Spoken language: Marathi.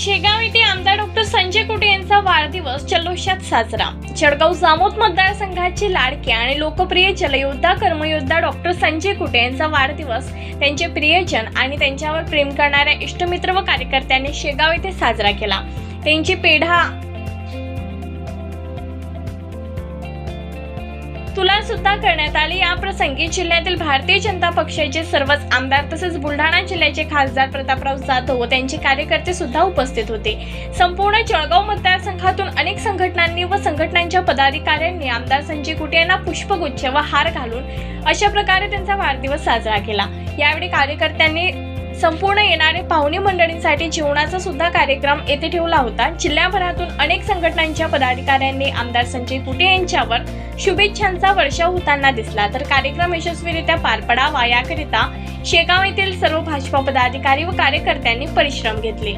शेगाव येथे आमदार डॉक्टर संजय कुटे यांचा वाढदिवस जल्लोषात साजरा. जळगाव जामोद मतदारसंघाचे लाडके आणि लोकप्रिय जलयोद्धा कर्मयोद्धा डॉक्टर संजय कुटे यांचा वाढदिवस त्यांचे प्रियजन आणि त्यांच्यावर प्रेम करणाऱ्या इष्टमित्र व कार्यकर्त्यांनी शेगाव येथे साजरा केला. त्यांची पेढा तुला सुद्धा करण्यात आली. या प्रसंगी जिल्ह्यातील भारतीय जनता पक्षाचे सर्वच आमदार तसेच बुलढाणा जिल्ह्याचे खासदार प्रतापराव जाधव व त्यांचे कार्यकर्ते सुद्धा उपस्थित होते. संपूर्ण जळगाव मतदारसंघातून अनेक संघटनांनी व संघटनांच्या पदाधिकाऱ्यांनी आमदार संजय कुटे यांना पुष्पगुच्छ व हार घालून अशा प्रकारे त्यांचा वाढदिवस साजरा केला. यावेळी कार्यकर्त्यांनी संपूर्ण येणारे पाहुणे मंडळींसाठी जेवणाचा सुद्धा कार्यक्रम येथे ठेवला होता. जिल्ह्याभरातून अनेक संघटनांच्या पदाधिकाऱ्यांनी आमदार संजय कुटे यांच्यावर शुभेच्छांचा वर्षाव होताना दिसला. तर कार्यक्रम यशस्वीरित्या पार पडावा याकरिता शेगाव येथील सर्व भाजपा पदाधिकारी व कार्यकर्त्यांनी परिश्रम घेतले.